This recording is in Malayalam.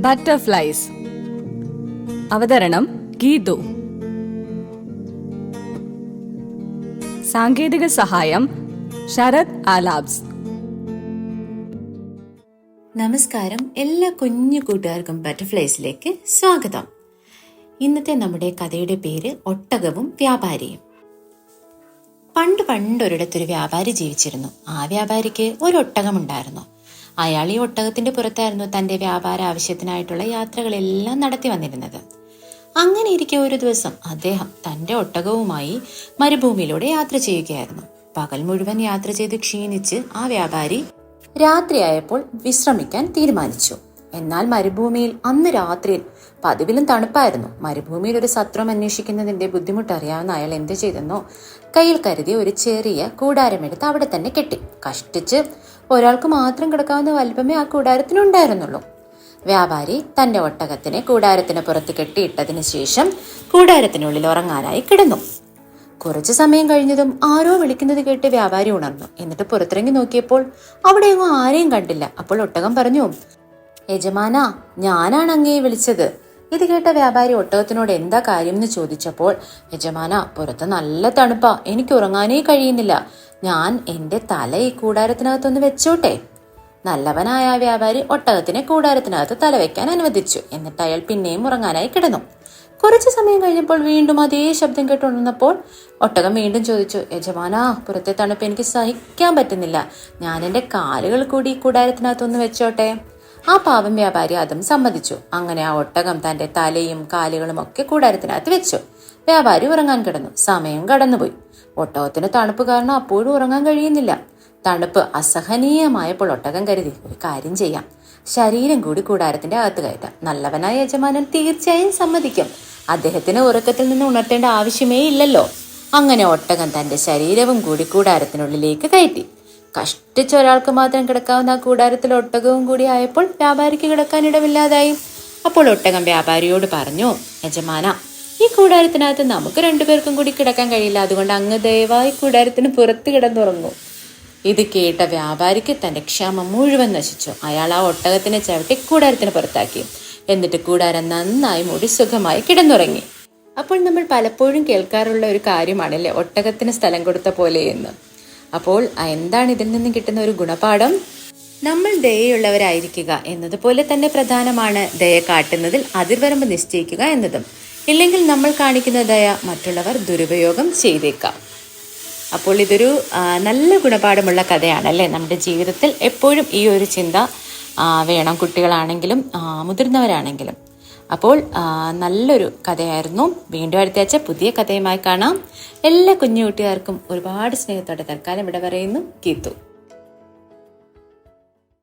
ബട്ടർഫ്ലൈസ്. അവതരണം ഗീതു. സാങ്കേതിക സഹായം ശരത് ആലാബ്സ്. നമസ്കാരം. എല്ലാ കുഞ്ഞു കൂട്ടുകാർക്കും ബട്ടർഫ്ലൈസിലേക്ക് സ്വാഗതം. ഇന്നത്തെ നമ്മുടെ കഥയുടെ പേര് ഒട്ടകവും വ്യാപാരിയും. പണ്ട് പണ്ടൊരിടത്തൊരു വ്യാപാരി ജീവിച്ചിരുന്നു. ആ വ്യാപാരിക്ക് ഒരു ഒട്ടകമുണ്ടായിരുന്നു. അയാൾ ഈ ഒട്ടകത്തിന്റെ പുറത്തായിരുന്നു തന്റെ വ്യാപാര ആവശ്യത്തിനായിട്ടുള്ള യാത്രകളെല്ലാം നടത്തി വന്നിരുന്നത്. അങ്ങനെ ഇരിക്കെ ഒരു ദിവസം അദ്ദേഹം തന്റെ ഒട്ടകവുമായി മരുഭൂമിയിലൂടെ യാത്ര ചെയ്യുകയായിരുന്നു. പകൽ മുഴുവൻ യാത്ര ചെയ്ത് ക്ഷീണിച്ച് ആ വ്യാപാരി രാത്രിയായപ്പോൾ വിശ്രമിക്കാൻ തീരുമാനിച്ചു. എന്നാൽ മരുഭൂമിയിൽ അന്ന് രാത്രിയിൽ പതിവിലും തണുപ്പായിരുന്നു. മരുഭൂമിയിൽ ഒരു സത്രം അന്വേഷിക്കുന്നതിന്റെ ബുദ്ധിമുട്ട് അറിയാവുന്ന അയാൾ എന്ത് ചെയ്തെന്നോ കയ്യിൽ കരുതി ഒരു ചെറിയ കൂടാരമെടുത്ത് അവിടെ തന്നെ കെട്ടി. കഷ്ടിച്ച് ഒരാൾക്ക് മാത്രം കിടക്കാവുന്ന വലിപ്പമേ ആ കൂടാരത്തിനുണ്ടായിരുന്നുള്ളൂ. വ്യാപാരി തന്റെ ഒട്ടകത്തിനെ കൂടാരത്തിന് പുറത്ത് കെട്ടിയിട്ടതിന് ശേഷം കൂടാരത്തിനുള്ളിൽ ഉറങ്ങാനായി കിടന്നു. കുറച്ചു സമയം കഴിഞ്ഞതും ആരോ വിളിക്കുന്നത് കേട്ട് വ്യാപാരി ഉണർന്നു. എന്നിട്ട് പുറത്തിറങ്ങി നോക്കിയപ്പോൾ അവിടെ അവിടെയൊന്നും ആരെയും കണ്ടില്ല. അപ്പോൾ ഒട്ടകം പറഞ്ഞു യജമാന ഞാനാണ് അങ്ങയെ വിളിച്ചത്. ഇത് കേട്ട വ്യാപാരി ഒട്ടകത്തിനോട് എന്താ കാര്യം എന്ന് ചോദിച്ചപ്പോൾ യജമാന പുറത്ത് നല്ല തണുപ്പാ. എനിക്ക് ഉറങ്ങാനേ കഴിയുന്നില്ല. ഞാൻ എന്റെ തല ഈ കൂടാരത്തിനകത്തൊന്ന് വെച്ചോട്ടെ. നല്ലവനായ വ്യാപാരി ഒട്ടകത്തിനെ കൂടാരത്തിനകത്ത് തലവെക്കാൻ അനുവദിച്ചു. എന്നിട്ട് അയാൾ പിന്നെയും ഉറങ്ങാനായി കിടന്നു. കുറച്ചു സമയം കഴിഞ്ഞപ്പോൾ വീണ്ടും അതേ ശബ്ദം കേട്ടുണർന്നപ്പോൾ ഒട്ടകം വീണ്ടും ചോദിച്ചു യജമാനാ പുറത്തെ തണുപ്പ് എനിക്ക് സഹിക്കാൻ പറ്റുന്നില്ല. ഞാൻ എന്റെ കാലുകൾ കൂടി കൂടാരത്തിനകത്തൊന്ന് വെച്ചോട്ടെ. ആ പാവം വ്യാപാരി അതും സമ്മതിച്ചു. അങ്ങനെ ആ ഒട്ടകം തന്റെ തലയും കാലുകളും ഒക്കെ കൂടാരത്തിനകത്ത് വെച്ചു. വ്യാപാരി ഉറങ്ങാൻ കിടന്നു. സമയം കടന്നുപോയി. ഒട്ടകത്തിന് തണുപ്പ് കാരണം അപ്പോഴും ഉറങ്ങാൻ കഴിയുന്നില്ല. തണുപ്പ് അസഹനീയമായപ്പോൾ ഒട്ടകം കരുതി ഒരു കാര്യം ചെയ്യാം. ശരീരം കൂടി കൂടാരത്തിന്റെ അകത്ത് കയറ്റാം. നല്ലവനായ യജമാനൻ തീർച്ചയായും സമ്മതിക്കും. അദ്ദേഹത്തിന് ഉറക്കത്തിൽ നിന്ന് ഉണർത്തേണ്ട ആവശ്യമേ ഇല്ലല്ലോ. അങ്ങനെ ഒട്ടകം തന്റെ ശരീരവും കൂടി കൂടാരത്തിനുള്ളിലേക്ക് കയറ്റി. കഷ്ടിച്ച ഒരാൾക്ക് മാത്രം കിടക്കാവുന്ന ആ കൂടാരത്തിൽ ഒട്ടകവും കൂടി ആയപ്പോൾ വ്യാപാരിക്ക് കിടക്കാൻ ഇടമില്ലാതായി. അപ്പോൾ ഒട്ടകം വ്യാപാരിയോട് പറഞ്ഞു യജമാന ഈ കൂടാരത്തിനകത്ത് നമുക്ക് രണ്ടുപേർക്കും കൂടി കിടക്കാൻ കഴിയില്ല. അതുകൊണ്ട് അങ്ങ് ദയവായി കൂടാരത്തിന് പുറത്ത് കിടന്നുറങ്ങൂ. ഇത് കേട്ട വ്യാപാരിക്ക് തന്റെ ക്ഷമ മുഴുവൻ നശിച്ചു. അയാൾ ആ ഒട്ടകത്തിനെ ചവിട്ടി കൂടാരത്തിന് പുറത്താക്കി. എന്നിട്ട് കൂടാരം നന്നായി മൂടി സുഖമായി കിടന്നുറങ്ങി. അപ്പോൾ നമ്മൾ പലപ്പോഴും കേൾക്കാറുള്ള ഒരു കാര്യമാണല്ലേ ഒട്ടകത്തിന് സ്ഥലം കൊടുത്ത പോലെ എന്ന്. അപ്പോൾ എന്താണ് ഇതിൽ നിന്ന് കിട്ടുന്ന ഒരു ഗുണപാഠം? നമ്മൾ ദയയുള്ളവരായിരിക്കുക എന്നതുപോലെ തന്നെ പ്രധാനമാണ് ദയ കാട്ടുന്നതിൽ അതിർവരമ്പ് നിശ്ചയിക്കുക എന്നതും. ഇല്ലെങ്കിൽ നമ്മൾ കാണിക്കുന്ന ദയ മറ്റുള്ളവർ ദുരുപയോഗം ചെയ്തേക്കാം. അപ്പോൾ ഇതൊരു നല്ല ഗുണപാഠമുള്ള കഥയാണ് അല്ലേ നമ്മുടെ ജീവിതത്തിൽ എപ്പോഴും ഈ ഒരു ചിന്ത വേണം കുട്ടികളാണെങ്കിലും മുതിർന്നവരാണെങ്കിലും. അപ്പോൾ നല്ലൊരു കഥയായിരുന്നു. വീണ്ടും അടുത്തയാഴ്ച പുതിയ കഥയുമായി കാണാം. എല്ലാ കുഞ്ഞു കുട്ടികാർക്കും ഒരുപാട് സ്നേഹത്തോടെ തൽക്കാലം ഇവിടെ പറയുന്നു ഗീതു